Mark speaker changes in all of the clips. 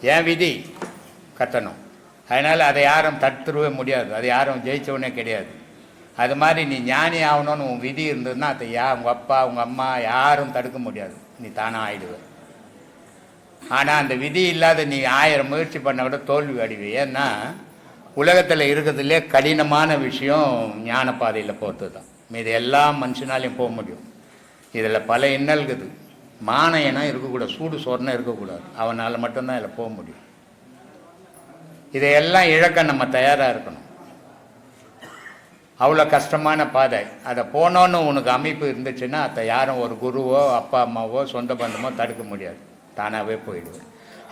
Speaker 1: என் விதி கட்டணும். அதனால் அதை யாரும் தடுத்துடவே முடியாது. அதை யாரும் ஜெயித்தவனே கிடையாது. அது மாதிரி நீ ஞானி ஆகணும்னு உன் விதி இருந்ததுன்னா அதை யா உங்கள் அப்பா உங்கள் அம்மா யாரும் தடுக்க முடியாது. நீ தானாக ஆயிடுவ. ஆனால் அந்த விதி இல்லாத நீ ஆயிரம் முயற்சி பண்ண கூட தோல்வி அடைவு. ஏன்னா உலகத்தில் இருக்கிறதுலே கடினமான விஷயம் ஞான பாதையில் போகிறது தான் மீது எல்லா மனுஷனாலையும் போக முடியும். இதில் பல இன்னல்குது. மான இருக்கக்கூடாது சூடு சோறுனா இருக்கக்கூடாது. அவனால் மட்டும்தான் இதில் போக முடியும். இதையெல்லாம் இழக்க நம்ம தயாராக இருக்கணும். அவ்வளோ கஷ்டமான பாதை. அதை போனோன்னு உனக்கு அமைப்பு இருந்துச்சுன்னா அதை யாரும் ஒரு குருவோ அப்பா அம்மாவோ சொந்த பந்தமோ தடுக்க முடியாது. தானாகவே போயிடுவேன்.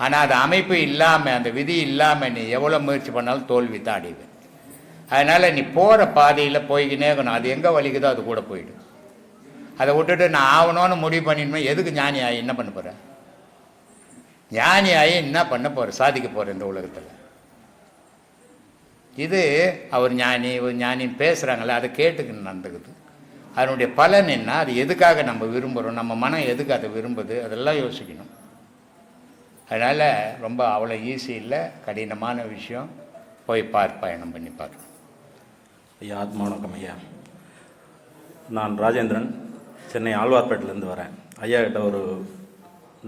Speaker 1: ஆனால் அது அமைப்பு இல்லாமல் அந்த விதி இல்லாமல் நீ எவ்வளோ முயற்சி பண்ணாலும் தோல்வி தான் அடைவேன் அதனால் நீ போகிற பாதையில் போய்கினே இருக்கணும். அது எங்கே வலிக்குதோ அது கூட போயிடும். அதை விட்டுட்டு நான் ஆகணும்னு முடிவு பண்ணிடணும் எதுக்கு ஞானி ஆகி என்ன பண்ண போகிறேன் ஞானி ஆகி என்ன பண்ண போகிற சாதிக்க போகிற இந்த உலகத்தில். இது அவர் ஞானி ஒரு ஞானின்னு பேசுகிறாங்களே அதை கேட்டுக்கின்னு நடந்துக்குது. அதனுடைய பலன் என்ன? அது எதுக்காக நம்ம விரும்புகிறோம் நம்ம மனம் எதுக்கு அதை விரும்புது? அதெல்லாம் யோசிக்கணும். அதனால் ரொம்ப அவ்வளோ ஈஸி இல்லை கடினமான விஷயம். போய் பார் பயணம் பண்ணி பார்
Speaker 2: ஐயா ஆத்மா வணக்கம் ஐயா. நான் ராஜேந்திரன். சென்னை ஆழ்வார்பேட்டிலேருந்து வரேன். ஐயா கிட்ட ஒரு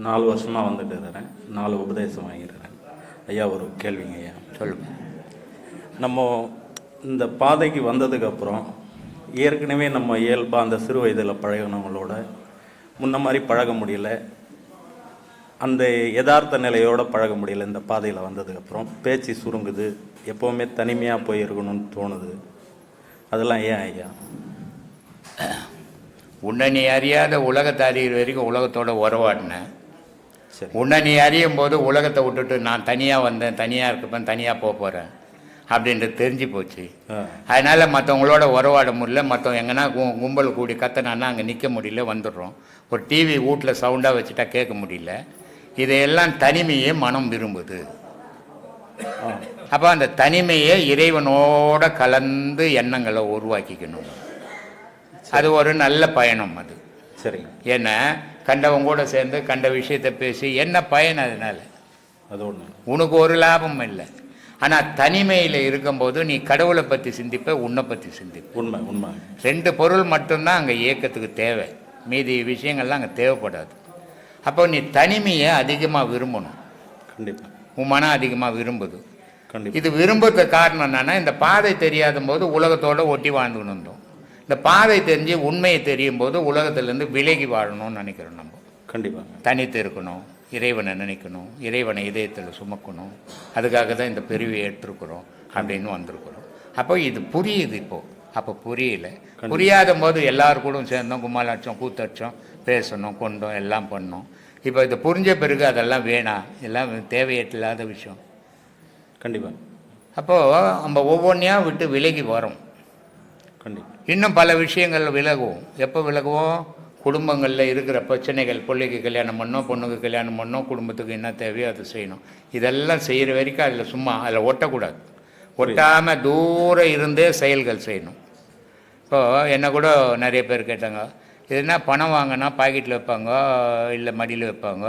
Speaker 2: நாலு வருஷமாக வந்துட்டு இருக்கிறேன். நாலு உபதேசம் வாங்கியிருக்கிறேன் ஐயா ஒரு கேள்விங்க ஐயா.
Speaker 1: சொல்லுங்கள்
Speaker 2: நம்ம இந்த பாதைக்கு வந்ததுக்கப்புறம் ஏற்கனவே நம்ம இயல்பாக அந்த சிறு வயதில் பழகினவங்களோட முன்ன மாதிரி பழக முடியல. அந்த யதார்த்த நிலையோடு பழக முடியல இந்த பாதையில் வந்ததுக்கப்புறம் பேச்சு சுருங்குது. எப்போவுமே தனிமையாக போயிருக்கணும்னு தோணுது. அதெல்லாம் ஏன் ஐயா?
Speaker 1: உன்னை நீ அறியாத உலகத்தை அறிகிற வரைக்கும் உலகத்தோட உறவாடினேன்
Speaker 2: சரி.
Speaker 1: உன்னை நீ அறியும் போது உலகத்தை விட்டுட்டு நான் தனியாக வந்தேன் தனியாக இருக்கப்பேன் தனியாக போக போகிறேன் அப்படின்றது தெரிஞ்சு போச்சு. அதனால் மற்றவங்களோட உறவாட முடியல. மற்றவங்க எங்கன்னா கும்பல் கூடி கத்தனான்னா அங்கே நிற்க முடியல வந்துடுறோம். ஒரு டிவி வீட்டில் சவுண்டாக வச்சுட்டா கேட்க முடியல. இதையெல்லாம் தனிமையே மனம் விரும்புது. அப்போ அந்த தனிமையை இறைவனோட கலந்து எண்ணங்களை உருவாக்கிக்கணும். அது ஒரு நல்ல பயணம் அது.
Speaker 2: சரிங்க
Speaker 1: ஏன்னா கண்டவங்க கூட சேர்ந்து கண்ட விஷயத்தை பேசி என்ன பயன் அதனால்?
Speaker 2: அது ஒன்று
Speaker 1: உனக்கு ஒரு லாபம் இல்லை. ஆனால் தனிமையில் இருக்கும்போது நீ கடவுளை பற்றி சிந்திப்ப உன்னை பற்றி சிந்திப்ப.
Speaker 2: உண்மை உண்மை.
Speaker 1: ரெண்டு பொருள் மட்டும்தான் அங்கே இயக்கத்துக்கு தேவை. மீதி விஷயங்கள்லாம் அங்கே தேவைப்படாது. அப்போ நீ தனிமையை அதிகமாக விரும்பணும்.
Speaker 2: கண்டிப்பாக
Speaker 1: உன் மனம் அதிகமாக விரும்புது.
Speaker 2: கண்டிப்பாக
Speaker 1: இது விரும்புறதுக்கு காரணம் என்னன்னா இந்த பாதை தெரியாத போது உலகத்தோட ஒட்டி வாழ்ந்துன்னு இருந்தோம். இந்த பாதை தெரிஞ்சு உண்மையை தெரியும் போது உலகத்திலேருந்து விலகி வாழணும்னு நினைக்கிறோம் நம்ம.
Speaker 2: கண்டிப்பாக
Speaker 1: தனித்து இருக்கணும் இறைவனை நினைக்கணும் இறைவனை இதயத்தில் சுமக்கணும் அதுக்காக தான் இந்த பிரிவை ஏற்றிருக்கிறோம் அப்படின்னு வந்திருக்கிறோம். அப்போ இது புரியுது இப்போ. அப்போ புரியல. புரியாத போது எல்லாரும் கூட சேர்ந்தோம் கும்மாலட்சம் கூத்தடிச்சோம் பேசணும் கொண்டோம் எல்லாம் பண்ணோம். இப்போ இது புரிஞ்ச பிறகு அதெல்லாம் வேணாம் எல்லாம் தேவையில்லாத விஷயம்.
Speaker 2: கண்டிப்பாக
Speaker 1: அப்போது நம்ம ஒவ்வொன்றையா விட்டு விலகி வரோம். இன்னும் பல விஷயங்கள் விலகுவோம் எப்போ விலகுவோம்? குடும்பங்களில் இருக்கிற பிரச்சனைகள் பிள்ளைக்கு கல்யாணம் பண்ணோம் பொண்ணுக்கு கல்யாணம் பண்ணோம் குடும்பத்துக்கு என்ன தேவையோ அதை செய்யணும். இதெல்லாம் செய்கிற வரைக்கும் அதில் சும்மா அதில் ஒட்டக்கூடாது. ஒட்டாமல் தூரம் இருந்தே செயல்கள் செய்யணும். இப்போது என்ன கூட நிறைய பேர் கேட்டாங்க இதுனா பணம் வாங்கினா பாக்கெட்டில் வைப்பாங்க இல்லை மடியில் வைப்பாங்க?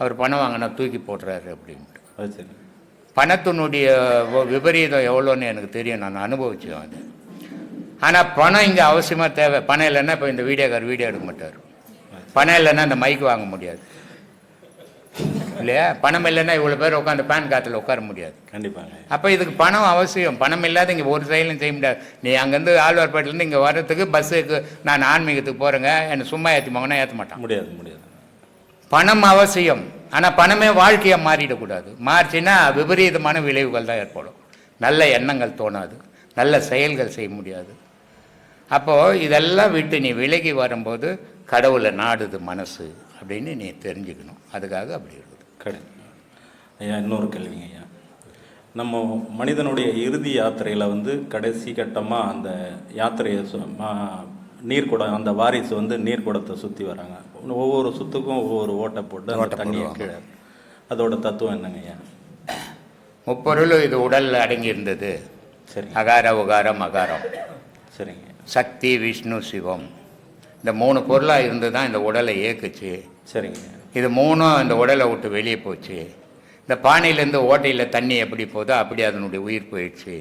Speaker 1: அவர் பணம் வாங்கினா தூக்கி போடுறாரு அப்படின்ட்டு. பணத்தினுடைய விபரீதம் எவ்வளோன்னு எனக்கு தெரியும் நான் அனுபவிச்சேன் அது. ஆனால் பணம் இங்கே அவசியமாக தேவை. பணம் இல்லைன்னா இப்போ இந்த வீடியோக்கார் வீடியோ எடுக்க மாட்டார். பணம் இல்லைன்னா இந்த மைக் வாங்க முடியாது. இல்லையா? பணம் இல்லைன்னா இவ்வளோ பேர் உட்காந்து பேன் காத்தில் உட்கார முடியாது.
Speaker 2: கண்டிப்பாங்க.
Speaker 1: அப்போ இதுக்கு பணம் அவசியம். பணம் இல்லாத இங்கே ஒரு செயலும் செய்ய முடியாது. நீ அங்கேருந்து ஆழ்வார்பேட்டிலேருந்து இங்கே வர்றதுக்கு பஸ்ஸுக்கு நான் ஆன்மீகத்துக்கு போகிறேங்க என்னை சும்மா ஏற்றி போங்கன்னா ஏற்ற மாட்டான்.
Speaker 2: முடியாது முடியாது.
Speaker 1: பணம் அவசியம். ஆனால் பணமே வாழ்க்கையாக மாறிடக்கூடாது. மாறிச்சுன்னா விபரீதமான விளைவுகள் தான் ஏற்படும். நல்ல எண்ணங்கள் தோணாது. நல்ல செயல்கள் செய்ய முடியாது. அப்போது இதெல்லாம் விட்டு நீ விலகி வரும்போது கடவுளை நாடுது மனசு அப்படின்னு நீ தெரிஞ்சுக்கணும். அதுக்காக அப்படி இருக்குது.
Speaker 2: கடை ஐயா இன்னொரு கேள்விங்க ஐயா. நம்ம மனிதனுடைய இறுதி யாத்திரையில் வந்து கடைசி கட்டமாக அந்த யாத்திரையை சு- நீர்க்குடம் அந்த வாரிசு வந்து நீர்க்குடத்தை சுற்றி வராங்க. ஒவ்வொரு சுத்துக்கும் ஒவ்வொரு ஓட்டை போட்டு அந்த தண்ணியை. கீழே. அதோட தத்துவம் என்னங்க ஐயா?
Speaker 1: முப்பொருள் இது உடலில் அடங்கி இருந்தது.
Speaker 2: சரிங்க
Speaker 1: அகார உகாரம் அகாரம்.
Speaker 2: சரிங்க.
Speaker 1: சக்தி விஷ்ணு சிவம். இந்த மூணு பொருளாக இருந்து தான் இந்த உடலை இயக்குச்சு.
Speaker 2: சரிங்க.
Speaker 1: இது மூணும் இந்த உடலை விட்டு வெளியே போச்சு. இந்த பானையிலேருந்து ஓட்டையில் தண்ணி எப்படி போதோ அப்படி அதனுடைய உயிர் போயிடுச்சு.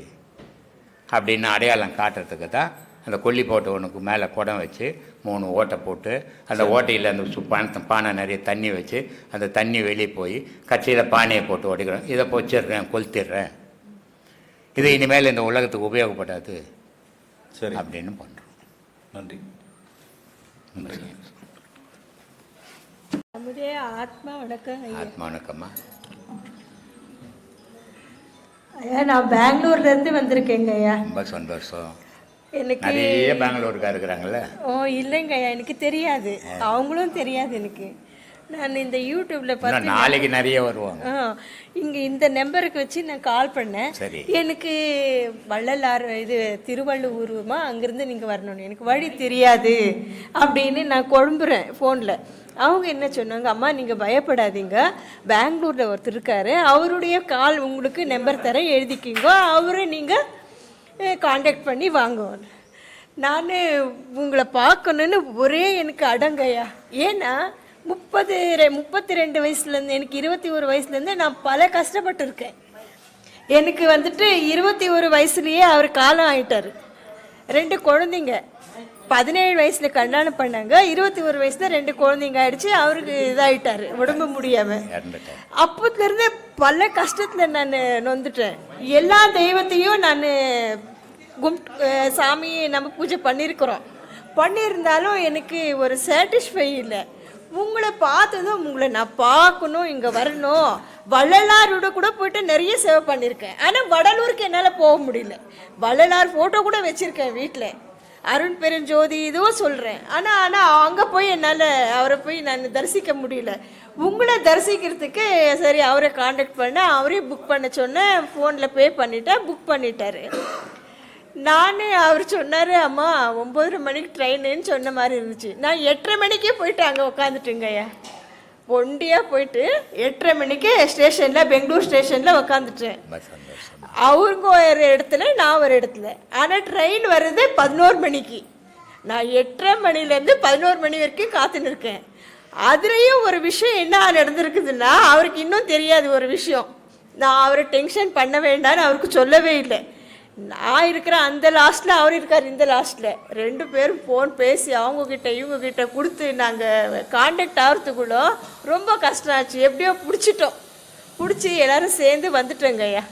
Speaker 1: அப்படின்னு அடையாளம் காட்டுறதுக்கு தான் அந்த கொல்லி போட்டவனுக்கு மேலே குடம் வச்சு மூணு ஓட்டை போட்டு அந்த ஓட்டையில் அந்த சு பானை பானை நிறைய தண்ணி வச்சு அந்த தண்ணி வெளியே போய் கட்சியில் பானையை போட்டு உடைக்கிறோம் இதை பொச்சிடுறேன் கொளுத்திடுறேன். இது இனிமேல் இந்த உலகத்துக்கு உபயோகப்படாது.
Speaker 2: சரி.
Speaker 1: அப்படின்னு பண்ணுறோம்
Speaker 2: நன்றி.
Speaker 3: நம்முடைய ஆத்மா வணக்கம்
Speaker 1: ஆத்மா வணக்கம்மா.
Speaker 3: ஐயா நான் பெங்களூர்ல இருந்து வந்திருக்கேங்க ஐயா.
Speaker 1: ரொம்ப சந்தோஷம்.
Speaker 3: எனக்கு
Speaker 1: நிறைய பெங்களூருக்கா இருக்கிறாங்கல்ல.
Speaker 3: ஓ இல்லைங்க ஐயா எனக்கு தெரியாது. அவங்களும் தெரியாது எனக்கு. நான் இந்த யூடியூப்ல பார்த்து
Speaker 1: நாளைக்கு நிறைய வருவாங்க.
Speaker 3: ஆ, இங்க இந்த நம்பருக்கு வச்சு நான் கால் பண்ணேன். எனக்கு வள்ளலார் இது திருவள்ளுவருமா? அங்கிருந்து நீங்க வரணும்னு. எனக்கு வழி தெரியாது அப்படின்னு நான் குழம்புறேன் ஃபோனில் அவங்க என்ன சொன்னாங்க அம்மா நீங்க பயப்படாதீங்க. பெங்களூர்ல ஒருத்தர் இருக்காரு. அவருடைய கால் உங்களுக்கு நம்பர் தரேன். எழுதிக்கிங்க. அவரை நீங்க காண்டாக்ட் பண்ணி வாங்க நான் உங்களை பார்க்கணுன்னு ஒரே எனக்கு அடங்கய்யா ஏன்னா முப்பது முப்பத்தி ரெண்டு வயசுலேருந்து எனக்கு இருபத்தி ஒரு வயசுலேருந்து நான் பல கஷ்டப்பட்டுருக்கேன். எனக்கு வந்துட்டு இருபத்தி ஒரு வயசுலேயே அவர் காலம் ஆயிட்டாரு. ரெண்டு குழந்தைங்க. பதினேழு வயசில் கல்யாணம் பண்ணாங்க. இருபத்தி ஒரு வயசில் ரெண்டு குழந்தைங்க ஆயிடுச்சு. அவருக்கு இதாகிட்டார் உடம்பு முடியாமல் அப்போத்துலேருந்து பல கஷ்டத்தில் நான் நொந்துட்டேன். எல்லா தெய்வத்தையும் நான் கும் சாமியை சாமி நம்ம பூஜை பண்ணியிருக்கிறோம் பண்ணியிருந்தாலும் எனக்கு ஒரு சாட்டிஸ்ஃபை இல்லை. உங்களை பார்த்ததும் உங்களை நான் பார்க்கணும் இங்கே வரணும். வள்ளலாரோட கூட போயிட்டு நிறைய சேவை பண்ணியிருக்கேன். ஆனால் வடலூருக்கு என்னால் போக முடியல. வள்ளலார் ஃபோட்டோ கூட வச்சுருக்கேன் வீட்டில் அருண் பெருஞ்சோதி இதுவும் சொல்கிறேன் ஆனால் ஆனால் அங்கே போய் என்னால் அவரை போய் நான் தரிசிக்க முடியல. உங்களை தரிசிக்கிறதுக்கு சரி அவரை காண்டாக்ட் பண்ண அவரே புக் பண்ண சொன்னேன். ஃபோனில் பே பண்ணிட்டேன் புக் பண்ணிட்டாரு. நான் அவர் சொன்னார் அம்மா ஒம்பதரை மணிக்கு ட்ரெயினுன்னு சொன்ன மாதிரி இருந்துச்சு. நான் எட்டரை மணிக்கே போயிட்டு அங்கே உக்காந்துட்டுங்கய்யா ஒண்டியாக போயிட்டு எட்டரை மணிக்கு ஸ்டேஷனில் பெங்களூர் ஸ்டேஷனில்
Speaker 1: சந்தோஷம்.
Speaker 3: அவங்க ஒரு இடத்துல நான் ஒரு இடத்துல. ஆனால் ட்ரெயின் வர்றது பதினோரு மணிக்கு. நான் எட்டரை மணிலேருந்து பதினோரு மணி வரைக்கும் காத்துன்னு இருக்கேன். அதுலேயும் ஒரு விஷயம் என்ன நடந்திருக்குதுன்னா அவருக்கு இன்னும் தெரியாது ஒரு விஷயம். நான் அவரை டென்ஷன் பண்ண வேண்டாம்னு அவருக்கு சொல்லவே இல்லை. நான் இருக்கிற அந்த லாஸ்ட்டில் அவர் இருக்கார் இந்த லாஸ்ட்டில் ரெண்டு பேரும் ஃபோன் பேசி அவங்கக்கிட்ட இவங்கக்கிட்ட கொடுத்து நாங்கள் காண்டாக்ட் ஆகிறதுக்குள்ளோ ரொம்ப கஷ்டம் ஆச்சு எப்படியோ பிடிச்சிட்டோம். பிடிச்சி எல்லோரும் சேர்ந்து வந்துட்டோங்க ஐயா.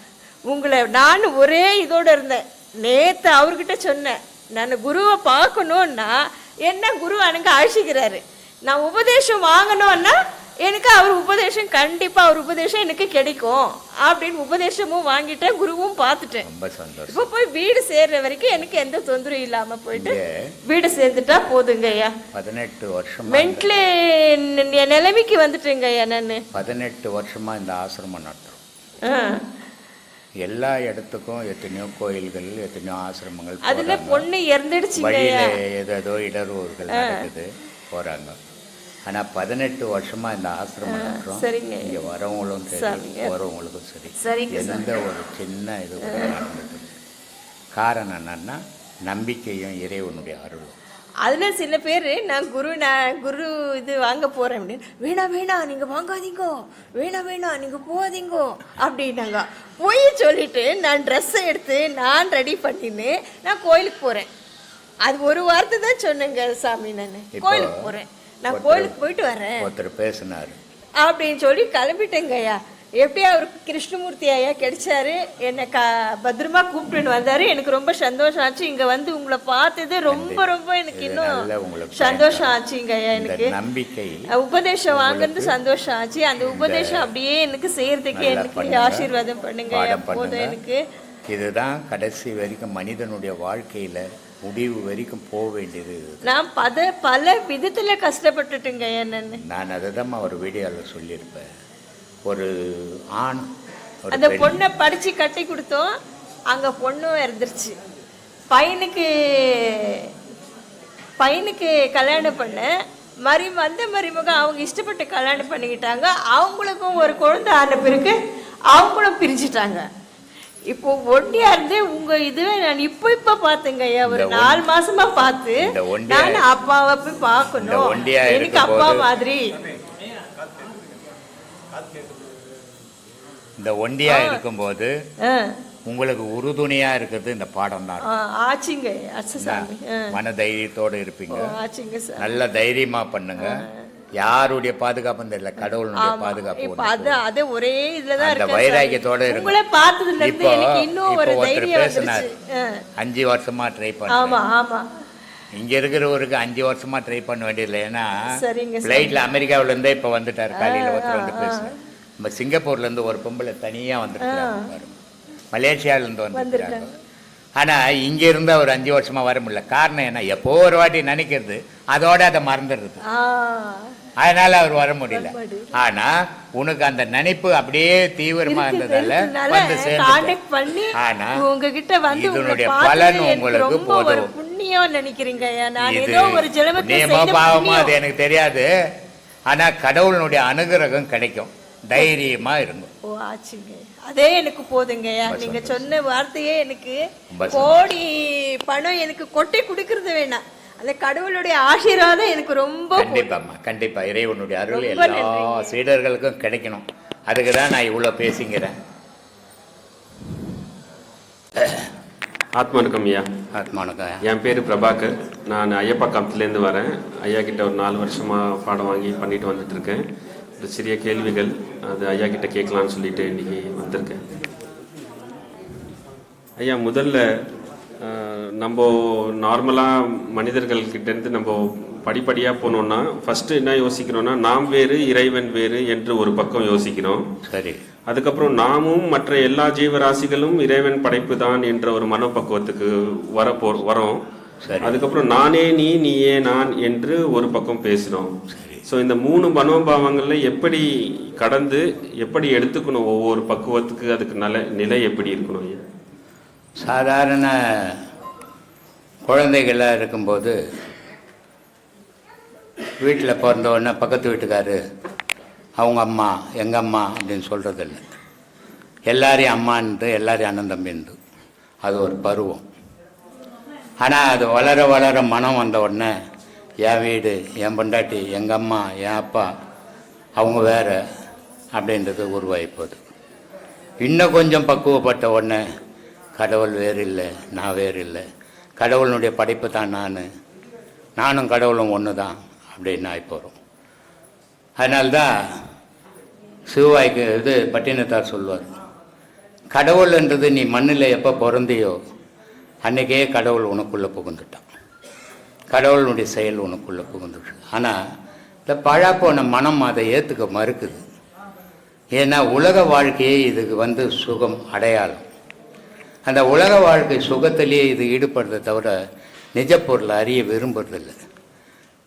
Speaker 3: உங்களை நான் ஒரே இதோடு இருந்தேன். நேற்று அவர்கிட்ட சொன்னேன். நான் குருவை பார்க்கணுன்னா என்ன குரு எனக்கு அழிச்சிக்கிறாரு? நான் உபதேசம் வாங்கணும்னா எனக்கு அவர் உபதேசம் கண்டிப்பாக அவர் உபதேசம் எனக்கு கிடைக்கும் அப்படின்னு உபதேசமும் வாங்கிட்டேன் குருவும் பார்த்துட்டேன்.
Speaker 1: ரொம்ப சந்தோஷம்.
Speaker 3: இப்போ போய் வீடு சேர்ற வரைக்கும் எனக்கு எந்த தொந்தரவும் இல்லாமல் போயிட்டு வீடு சேர்ந்துட்டா போதுங்க ஐயா.
Speaker 1: பதினெட்டு வருஷமா
Speaker 3: மென்ட்லி நிலைமைக்கு வந்துட்டேங்க ஐயா நான்.
Speaker 1: பதினெட்டு வருஷமா இந்த ஆசிரமம் நடத்துறோம்.
Speaker 3: ஆ.
Speaker 1: எல்லா இடத்துக்கும் எத்தனையோ கோயில்கள் எத்தனையோ ஆசிரமங்கள்
Speaker 3: அதுல. பொண்ணு இறந்துடுச்சுங்க
Speaker 1: வழியில
Speaker 3: ஐயா
Speaker 1: ஏதேதோ இடர்வுகள் நடக்குது போறாங்க. ஆனா பதினெட்டு வருஷமா இந்த ஆசிரமம் நடத்துறோம்
Speaker 3: சரிங்க.
Speaker 1: இங்க வரவங்களும் சரி
Speaker 3: சரிங்க.
Speaker 1: போறவங்களுக்கும் சரி.
Speaker 3: சரிங்க
Speaker 1: எந்த ஒரு சின்ன இது கூட. காரணம் என்னன்னா நம்பிக்கையும் இறைவனுடைய அருளும்.
Speaker 3: அதுல சில பேர் நான் குரு நான் குரு இது வாங்க போறேன் அப்படின்னு வேணா வேணா நீங்க வாங்காதீங்கோ. வேணா வேணா நீங்க போகாதீங்கோ. அப்படின்னாங்க. போய் சொல்லிட்டு நான் ட்ரெஸ்ஸை எடுத்து நான் ரெடி பண்ணின்னு நான் கோயிலுக்கு போறேன். அது ஒரு வார்த்தை தான் சொன்னேங்க சாமி நான். கோயிலுக்கு போறேன். நான் கோயிலுக்கு போயிட்டு வரேன்.
Speaker 1: ஒருத்தர் பேசினார்.
Speaker 3: அப்படின்னு சொல்லி கிளம்பிட்டேங்க ஐயா எப்படி அவருக்கு கிருஷ்ணமூர்த்தி ஐயா கிடைச்சாரு. என்னை க பத்திரமா கூப்பிட்டுன்னு வந்தாரு. எனக்கு ரொம்ப சந்தோஷம் ஆச்சு. இங்க வந்து உங்களை பார்த்தது ரொம்ப ரொம்ப எனக்கு இன்னும் சந்தோஷம் ஆச்சுங்க ஐயா எனக்கு.
Speaker 1: நம்பிக்கை
Speaker 3: உபதேசம் வாங்குறது சந்தோஷம் ஆச்சு. அந்த உபதேசம் அப்படியே எனக்கு செய்யறதுக்கு எனக்கு. ஆசீர்வாதம் பண்ணுங்க. ஐயா போதும். எனக்கு.
Speaker 1: இதுதான் கடைசி வரைக்கும் மனிதனுடைய வாழ்க்கையில முடிவு வரைக்கும் போக வேண்டியது.
Speaker 3: நான் பத பல விதத்துல கஷ்டப்பட்டுட்டுங்க ஐயா நான்
Speaker 1: அதை தான் ஒரு வீடியோவில் சொல்லியிருப்பேன். ஒரு ஆண்
Speaker 3: அந்த
Speaker 1: பெண்.
Speaker 3: பொண்ணை படிச்சு கட்டி கொடுத்தோம் அங்க பொண்ணும் இறந்துருச்சு. பையனுக்கு பையனுக்கு கல்யாணம் பண்ண மரி வந்த மருமகம் அவங்க இஷ்டப்பட்டு கல்யாணம் பண்ணிக்கிட்டாங்க. அவங்களுக்கும் ஒரு குழந்தை ஆன பிறகு அவங்களும் பிரிஞ்சிட்டாங்க. இப்போ ஒண்டியா இருந்து உங்க இதுவே நான் இப்போ இப்போ பார்த்தேங்க ஐயா ஒரு நாலு மாசமா பார்த்து நான் அப்பாவை போய் பார்க்கணும். எனக்கு அப்பா மாதிரி.
Speaker 1: இந்த ஒண்டியா இருக்கும்போது உங்களுக்கு உறுதுணையா இருக்கிறது இந்த பாடம் தான்
Speaker 3: ஆச்சுங்க.
Speaker 1: மன தைரியத்தோட இருப்பீங்க. நல்ல தைரியமா பண்ணுங்க. யாருடைய பாதுகாப்பும் தெரியல கடவுளுடைய பாதுகாப்பு.
Speaker 3: அது அது ஒரே இதுலதான்
Speaker 1: அந்த வைராக்கியத்தோட. இருங்க.
Speaker 3: உங்களை பார்த்ததுல இருந்து
Speaker 1: இப்போ
Speaker 3: எனக்கு இன்னும் ஒரு தைரியம்
Speaker 1: பேசினார். அஞ்சு வருஷமா ட்ரை
Speaker 3: ஆமா
Speaker 1: பண்ண
Speaker 3: ஆமா.
Speaker 1: இங்க இருக்கிறவருக்கு அஞ்சு வருஷமா ட்ரை பண்ண வேண்டியதில்லை. ஏன்னா. ஃப்ளைட்ல அமெரிக்காவுல இருந்தே இப்ப வந்துட்டாரு. காலையில ஒருத்தர் வந்து பேசுறேன் நம்ம சிங்கப்பூர்ல இருந்து ஒரு பொம்பளை தனியா வந்துருக்காங்க பாருங்க. மலேசியால இருந்து வந்திருக்காங்க. ஆனா இங்க இருந்து அவர் அஞ்சு வருஷமா வர முடியல. காரணம் என்ன? எப்போ ஒரு வாட்டி நினைக்கிறது அதோட அதை மறந்துடுறது. அதனால அவர் வர முடியல.
Speaker 3: வரமாடி.
Speaker 1: ஆனா உனக்கு அந்த நினைப்பு அப்படியே தீவிரமா இருந்ததால வந்து சேர்ந்து ஆனா
Speaker 3: உங்ககிட்ட வந்து
Speaker 1: இதனுடைய பலன் உங்களுக்கு போதும்.
Speaker 3: புண்ணியம் நினைக்கிறீங்க. நான் ஏதோ ஒரு
Speaker 1: பாவமோ அது. எனக்கு தெரியாது. ஆனா கடவுளுடைய அனுகிரகம் கிடைக்கும். தைரியமா இருக்கும்
Speaker 3: ஓ ஆச்சுங்க. அதே எனக்கு போதுங்க. நீங்க சொன்ன வார்த்தையே எனக்கு. கோடி பணம் எனக்கு கொட்டை கொடுக்கறது வேணாம். அந்த கடவுளுடைய ஆசீர்வாதம் எனக்கு ரொம்ப.
Speaker 1: கண்டிப்பாம்மா கண்டிப்பா. இறைவனுடைய அருள் எல்லா. சீடர்களுக்கும் கிடைக்கணும். அதுக்கு தான் நான் இவ்வளவு பேசிங்கிறேன்
Speaker 4: ஆத்மனுக்கம் ஐயா
Speaker 1: ஆத்மானுக்கா
Speaker 4: என் பேர் பிரபாகர். நான் ஐயப்பா காலத்துலேருந்து வரேன். ஐயா கிட்ட ஒரு நாலு வருஷமாக பாடம் வாங்கி பண்ணிட்டு வந்துட்டு இருக்கேன். ஒரு சிறிய கேள்விகள் அது ஐயா கிட்ட கேட்கலான்னு சொல்லிட்டு இன்னைக்கு வந்திருக்கேன். ஐயா முதல்ல நம்ம நார்மலாக மனிதர்கள் கிட்டேருந்து நம்ம படிப்படியாக போனோம்னா ஃபஸ்ட்டு என்ன யோசிக்கிறோம்னா நாம் வேறு இறைவன் வேறு என்று ஒரு பக்கம் யோசிக்கிறோம்.
Speaker 1: சரி.
Speaker 4: அதுக்கப்புறம் நாமும் மற்ற எல்லா ஜீவராசிகளும் இறைவன் படைப்பு தான் என்ற ஒரு மனப்பக்குவத்துக்கு வர போ வரோம். அதுக்கப்புறம் நானே நீ நீயே நான் என்று ஒரு பக்கம் பேசினோம். ஸோ இந்த மூணு மனோபாவங்களில் எப்படி கடந்து எப்படி எடுத்துக்கணும் ஒவ்வொரு பக்குவத்துக்கு அதுக்கு நல்ல நிலை எப்படி இருக்கணும் ஐயா?
Speaker 1: சாதாரண குழந்தைகளாக இருக்கும்போது வீட்டில் பிறந்தவொடனே பக்கத்து வீட்டுக்காரு அவங்க அம்மா எங்கள் அம்மா அப்படின்னு சொல்கிறதில்ல எல்லாரையும் அம்மான்ட்டு எல்லாரையும் அண்ணன் தம்பின்ட்டு அது ஒரு பருவம். ஆனால் அது வளர வளர மனம் வந்த உடனே என் வீடு என் பொண்டாட்டி எங்கள் அம்மா என் அப்பா அவங்க வேற அப்படின்றது உருவாகி போகுது இன்னும் கொஞ்சம் பக்குவப்பட்ட உடனே கடவுள் வேறு இல்லை நான் வேறு இல்லை கடவுளினுடைய படைப்பு தான் நான். நானும் கடவுளும் ஒன்று தான் அப்படின்னு ஆகி போகிறோம் அதனால்தான் சிவாய்க்கு இது பட்டினத்தார் சொல்லுவார் கடவுள்ன்றது நீ மண்ணில் எப்போ பிறந்தியோ அன்னைக்கே கடவுள் உனக்குள்ளே புகுந்துட்டான். கடவுளுடைய செயல் உனக்குள்ளே புகுந்துட்டு ஆனால் இந்த பழாப்போன மனம் அதை ஏற்றுக்க மறுக்குது. ஏன்னா உலக வாழ்க்கையே இதுக்கு வந்து சுகம் அடையாளம். அந்த உலக வாழ்க்கை சுகத்திலேயே இது ஈடுபடுறதை தவிர நிஜ பொருளை அறிய விரும்புறதில்லை.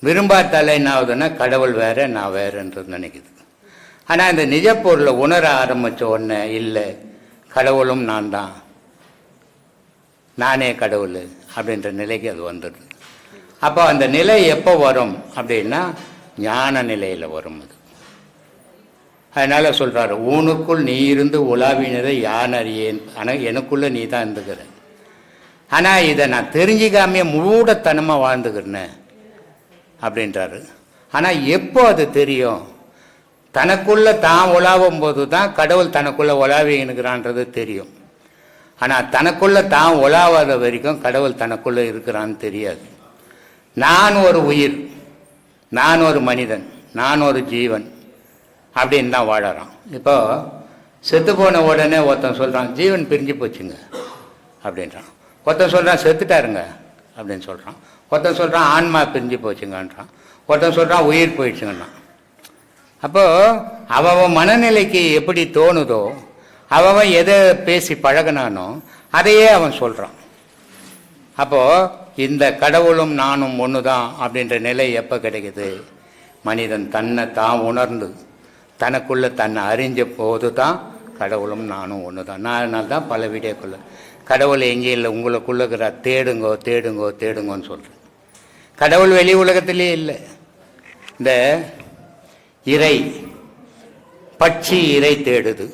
Speaker 1: விரும்பாத்தால என்ன ஆகுதுன்னா கடவுள் வேற நான் வேறன்றது நினைக்குது. ஆனால் இந்த நிஜ பொருளை உணர ஆரம்பித்த உடனே இல்லை கடவுளும் நான் தான். நானே கடவுள் அப்படின்ற நிலைக்கு அது வந்துடுது. அப்போ அந்த நிலை எப்போ வரும் அப்படின்னா ஞான நிலையில் வரும் அது. அதனால் சொல்றாரு உனக்குள் நீ இருந்து உலாவினதை யான் அறியேன்? ஆனால் எனக்குள்ளே நீ தான் இருந்துக்கிற. ஆனால் இதை நான் தெரிஞ்சிக்காமையே மூடத்தனமாக வாழ்ந்துக்கிறேன் அப்படின்றாரு. ஆனால் எப்போ அது தெரியும்? தனக்குள்ள தான் உலாவும் போது தான் கடவுள் தனக்குள்ளே உலாவினுக்கிறான்றது தெரியும். ஆனால் தனக்குள்ளே தான் உலாவாத வரைக்கும் கடவுள் தனக்குள்ளே இருக்கிறான்னு தெரியாது. நான் ஒரு உயிர் நான் ஒரு மனிதன் நான் ஒரு ஜீவன் அப்படின்னு தான் வாழறான். இப்போ செத்து போன உடனே ஒருத்தன் சொல்கிறான் ஜீவன் பிரிஞ்சு போச்சுங்க அப்படின்றான். ஒருத்தன் சொல்கிறான் செத்துட்டாருங்க அப்படின்னு சொல்கிறான் ஒருத்தன் சொல்கிறான் ஆன்மா பிரிஞ்சு போச்சுங்கன்றான். ஒருத்தன் சொல்கிறான் உயிர் போயிடுச்சுங்கன்றான். அப்போது அவன் மனநிலைக்கு எப்படி தோணுதோ அவன் எதை பேசி பழகினானோ அதையே அவன் சொல்கிறான் அப்போது இந்த கடவுளும் நானும் ஒன்று தான் அப்படின்ற நிலை எப்போ கிடைக்குது? மனிதன் தன்னை தான் உணர்ந்து தனக்குள்ளே தன்னை அறிஞ்ச போது தான் கடவுளும் நானும் ஒன்று தான் நான் அதனால தான் பல வீடியோக்குள்ள கடவுள் எங்கேயும் இல்லை உங்களுக்குள்ளே இருக்கிற தேடுங்கோ தேடுங்கோ தேடுங்கோன்னு சொல்கிறேன் கடவுள் வெளி உலகத்திலே இல்லை. இந்த இறை பட்சி இறை தேடுது.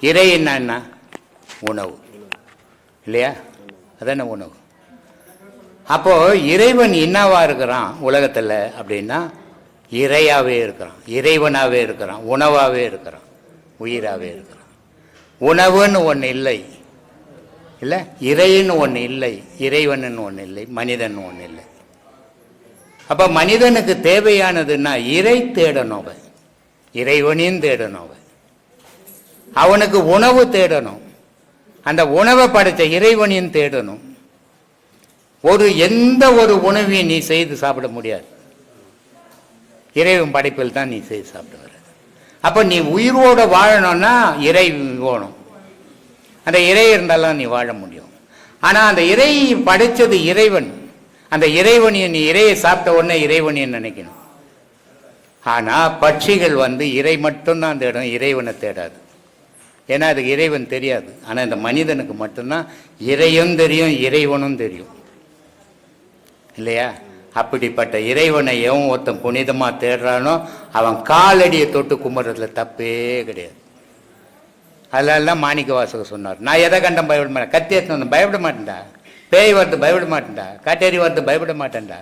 Speaker 1: இறை என்ன உணவு. இல்லையா? அதான உணவு. அப்போ இறைவன் என்னவா இருக்கிறான் உலகத்தில் அப்படின்னா இறையாகவே இருக்கிறான். இறைவனாகவே இருக்கிறான். உணவாகவே இருக்கிறான். உயிராகவே இருக்கிறான். உணவுன்னு ஒன்று இல்லை. இல்லை? இறைன்னு ஒன்று இல்லை. இறைவனுன்னு ஒன்று இல்லை. மனிதன் ஒன்று இல்லை. அப்போ மனிதனுக்கு தேவையானதுன்னா இறை தேடணும் அவன். இறைவனையும் தேடணும் அவன். அவனுக்கு உணவு தேடணும். அந்த உணவை படைத்த இறைவனையும் தேடணும். ஒரு எந்த ஒரு உணவையும் நீ செய்து சாப்பிட முடியாது. இறைவன் படைப்பில் தான் நீ செய்து சாப்பிட்டு வர அப்போ நீ உயிரோடு வாழணும்னா இறை வேணும். அந்த இறை இருந்தாலும் நீ வாழ முடியும். ஆனால் அந்த இறை படைச்சது இறைவன். அந்த இறைவனியை நீ இறையை சாப்பிட்ட உடனே இறைவனியை நினைக்கணும். ஆனால் பட்சிகள் வந்து இறை மட்டும்தான் தேடும் இறைவனை தேடாது. ஏன்னா அதுக்கு இறைவன் தெரியாது. ஆனால் இந்த மனிதனுக்கு மட்டும்தான் இறையும் தெரியும் இறைவனும் தெரியும். இல்லையா? அப்படிப்பட்ட இறைவனை எவன் ஒருத்தன் புனிதமாக தேடுறானோ அவன் காலடியை தொட்டு கும்பிட்றதுல தப்பே கிடையாது. அதெல்லாம் மாணிக்க வாசகர் சொன்னார் நான் எதை கண்டம் பயப்பட மாட்டேன். கத்தி எடுத்து பயப்பட மாட்டேன்டா. பேய் வரது பயப்பட மாட்டேன்டா. காட்டேரி வரது பயப்பட மாட்டேன்டா.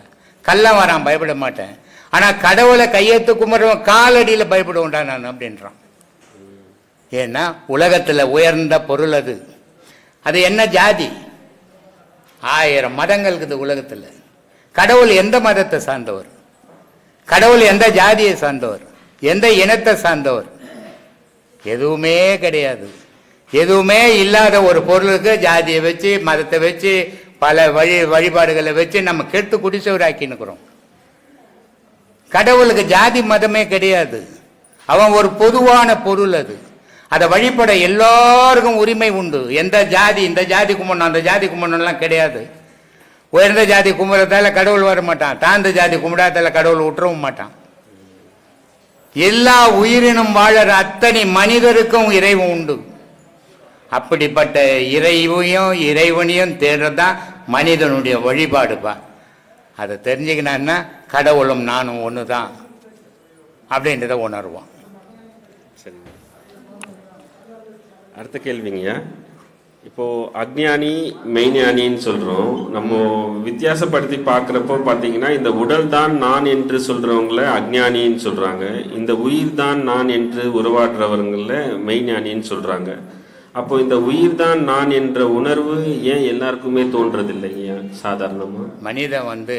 Speaker 1: கள்ளம் வரான் பயப்பட மாட்டேன். ஆனால் கடவுளை கையெழுத்து கும்பிட்றவன் காலடியில் பயப்படுவேன்டா நான் அப்படின்றான். ஏன்னா உலகத்தில் உயர்ந்த பொருள் அது. அது என்ன ஜாதி? ஆயிரம் மதங்கள் இருக்குது உலகத்தில். கடவுள் எந்த மதத்தை சார்ந்தவர்? கடவுள் எந்த ஜாதியை சார்ந்தவர்? எந்த இனத்தை சார்ந்தவர்? எதுவுமே கிடையாது. எதுவுமே இல்லாத ஒரு பொருளுக்கு ஜாதியை வச்சு மதத்தை வச்சு பல வழி வழிபாடுகளை வச்சு நம்ம கெட்டு குடிசவராக்கின்னுக்குறோம். கடவுளுக்கு ஜாதி மதமே கிடையாது. அவன் ஒரு பொதுவான பொருள் அது. அதை வழிபட எல்லாருக்கும் உரிமை உண்டு. எந்த ஜாதி இந்த ஜாதி கும்பிடணும் அந்த ஜாதி கும்பிடணும்லாம் கிடையாது. உயர்ந்த ஜாதி கும்பிடத்தால கடவுள் வர மாட்டான். தாழ்ந்த ஜாதி கும்பிடாதால கடவுள் விட்டுறவும் மாட்டான். எல்லா உயிரினும் வாழற அத்தனை மனிதருக்கும் இறைவு உண்டு. அப்படிப்பட்ட இறைவையும் இறைவனையும் தேடுறதுதான் மனிதனுடைய வழிபாடுப்பா. அதை தெரிஞ்சுக்கினான்னா கடவுளும் நானும் ஒன்று தான் அப்படின்றத உணர்வோம்.
Speaker 4: சரி. அடுத்த கேள்விங்கய்யா இப்போ அக்ஞானி மெய்ஞானின்னு சொல்றோம். நம்ம வித்தியாசப்படுத்தி பார்க்குறப்போ பார்த்தீங்கன்னா இந்த உடல் தான் நான் என்று சொல்றவங்கள அக்ஞானின்னு சொல்றாங்க. இந்த உயிர் தான் நான் என்று உருவாடுறவங்கள மெய்ஞானின்னு சொல்றாங்க. அப்போ இந்த உயிர் தான் நான் என்ற உணர்வு ஏன் எல்லாருக்குமே தோன்றதில்லைங்கய்யா சாதாரணமா?
Speaker 1: மனிதன் வந்து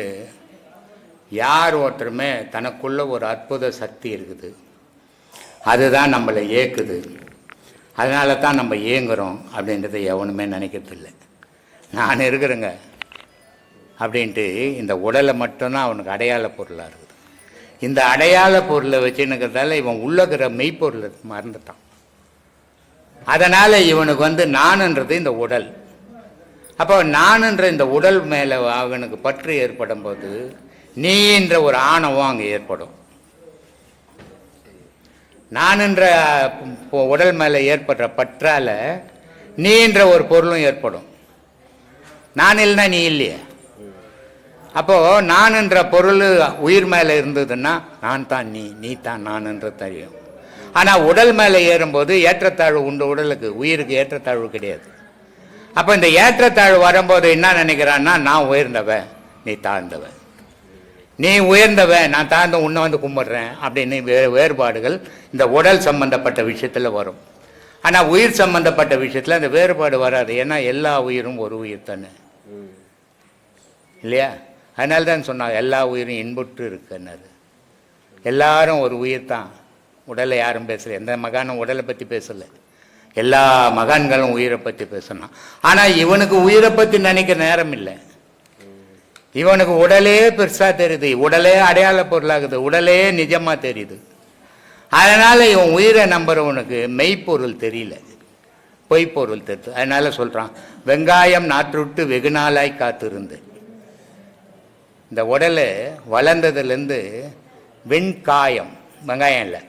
Speaker 1: யார் ஒருத்தருமே தனக்குள்ள ஒரு அற்புத சக்தி இருக்குது. அதுதான் நம்மளை ஏக்குது. அதனால தான் நம்ம ஏங்குறோம் அப்படின்றத எவனுமே நினைக்கிறதில்ல. நான் இருக்கிறேங்க. அப்படின்ட்டு இந்த உடலை மட்டும்தான் அவனுக்கு அடையாள பொருளாக இருக்குது. இந்த அடையாள பொருளை வச்சுன்னுக்கிறதால இவன் உள்ளக்கிற மெய்ப்பொருளை மறந்துட்டான். அதனால் இவனுக்கு வந்து நானுன்றது இந்த உடல். அப்போ நானுன்ற இந்த உடல் மேலே அவனுக்கு பற்று ஏற்படும் போது நீன்ற ஒரு ஆணவம் அங்கே ஏற்படும். நான் என்ற உடல் மேலே ஏற்படுற பற்றால நீன்ற ஒரு பொருளும் ஏற்படும். நான் இல்லைன்னா நீ இல்லையே. அப்போ என்ற பொருள் உயிர் மேலே இருந்ததுன்னா நான் தான் நீ நீ தான் நானுன்ற தெரியும். ஆனால் உடல் மேலே ஏறும்போது ஏற்றத்தாழ்வு உண்டு உடலுக்கு உயிருக்கு ஏற்றத்தாழ்வு கிடையாது. அப்போ இந்த ஏற்றத்தாழ்வு வரும்போது என்ன நினைக்கிறான்னா நான் உயர்ந்தவன் நீ தாழ்ந்தவன். நீ உயர்ந்தவன் நான் தாழ்ந்த உன்னை வந்து கும்பிட்றேன் அப்படின்னு வே வேறுபாடுகள் இந்த உடல் சம்பந்தப்பட்ட விஷயத்தில் வரும். ஆனால் உயிர் சம்பந்தப்பட்ட விஷயத்தில் அந்த வேறுபாடு வராது. ஏன்னா எல்லா உயிரும் ஒரு உயிர் தானே. இல்லையா? அதனால தான் சொன்னாங்க எல்லா உயிரும் இன்புற்று இருக்குன்னாரு. எல்லாரும் ஒரு உயிர் தான். உடலை யாரும் பேசல. எந்த மகானும் உடலை பற்றி பேசலை. எல்லா மகான்களும் உயிரை பற்றி பேசணும். ஆனால் இவனுக்கு உயிரை பற்றி நினைக்க நேரம் இல்லை. இவனுக்கு உடலே பெருசா தெரியுது. உடலே அடையாள பொருளாகுது. உடலே நிஜமா தெரியுது. அதனால இவன் உயிரை நம்புறவனுக்கு மெய்ப்பொருள் தெரியல. பொய்ப்பொருள் தெரியுது அதனால சொல்றான் வெங்காயம் நாற்றுட்டு வெகு நாளாய் காத்திருந்து. இந்த உடலை வளர்ந்ததுலேருந்து வெண்காயம் வெங்காயம் இல்லை.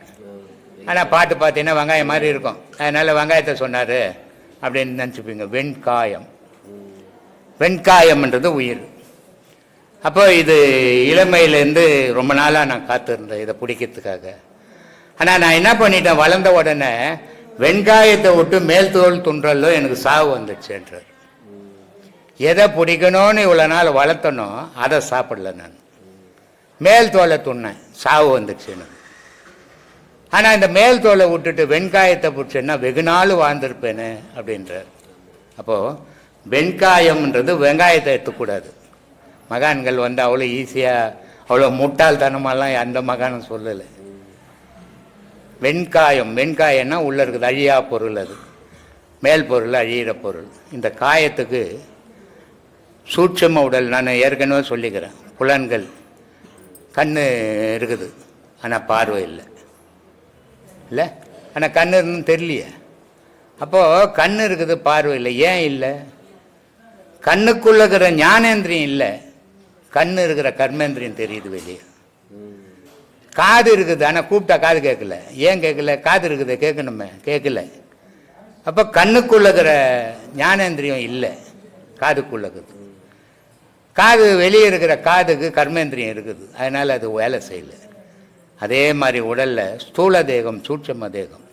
Speaker 1: ஆனால் பாட்டு பார்த்தீங்கன்னா வெங்காயம் மாதிரி இருக்கும். அதனால வெங்காயத்தை சொன்னார் அப்படின்னு நினச்சிப்பீங்க. வெண்காயம். வெண்காயம்ன்றது உயிர். அப்போ இது இளமையிலேருந்து ரொம்ப நாளாக நான் காத்திருந்தேன் இதை பிடிக்கிறதுக்காக. ஆனால் நான் என்ன பண்ணிட்டேன்? வளர்ந்த உடனே வெங்காயத்தை விட்டு மேல் தோல் துன்றலும் எனக்கு சாவு வந்துச்சுன்றார் எதை பிடிக்கணும்னு இவ்வளோ நாள் வளர்த்தனோ அதை சாப்பிடல நான். மேல் தோலை துண்ணேன். சாவு வந்துச்சு எனக்கு. ஆனால் இந்த மேல் தோலை விட்டுட்டு வெண்காயத்தை பிடிச்சேன்னா வெகு நாள் வாழ்ந்திருப்பேனே அப்படின்றார். அப்போது வெண்காயம்ன்றது வெங்காயத்தை எடுத்துக்கூடாது. மகான்கள் வந்து அவ்வளோ ஈஸியாக அவ்வளோ முட்டாள்தனமாலாம் அந்த மகானும் சொல்லலை. வெண்காயம் வெண்காயம்னா உள்ளே இருக்குது அழியா பொருள் அது. மேல் பொருள் அழியிற பொருள். இந்த காயத்துக்கு சூட்சம உடல் நான் ஏற்கனவே சொல்லிக்கிறேன். புலன்கள் கண் இருக்குது ஆனால் பார்வை இல்லை. இல்லை? ஆனால் கண் இருந்துன்னு தெரியலையே. அப்போது கண் இருக்குது பார்வை இல்லை. ஏன் இல்லை? கண்ணுக்குள்ளே இருக்கிற ஞானேந்திரியம் இல்லை. கண் இருக்கிற கர்மேந்திரியம் தெரியுது வெளியே. காது இருக்குது ஆனால் கூப்பிட்டா காது கேட்கல. ஏன் கேட்கல? காது இருக்குது கேட்கணுமே. கேட்கல. அப்போ கண்ணுக்குள்ளக்கிற ஞானேந்திரியம் இல்லை. காதுக்குள்ளக்குது காது வெளியே இருக்கிற காதுக்கு கர்மேந்திரியம் இருக்குது. அதனால் அது வேலை செய்யல. அதே மாதிரி உடலில் ஸ்தூல தேகம் சூட்சம தேகம்.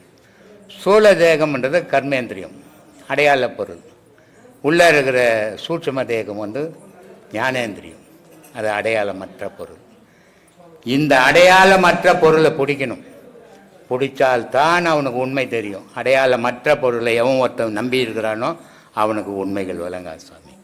Speaker 1: ஸ்தூல தேகம்ன்றது கர்மேந்திரியம் அடையாள பொருள். உள்ளே இருக்கிற சூட்சம தேகம் வந்து ஞானேந்திரியம். அது அடையாளமற்ற பொருள். இந்த அடையாளமற்ற பொருளை பிடிக்கணும். பிடிச்சால்தான் அவனுக்கு உண்மை தெரியும். அடையாளமற்ற பொருளை எவன் ஒருத்தன் நம்பி இருக்கிறானோ அவனுக்கு உண்மைகள் விளங்காது சாமி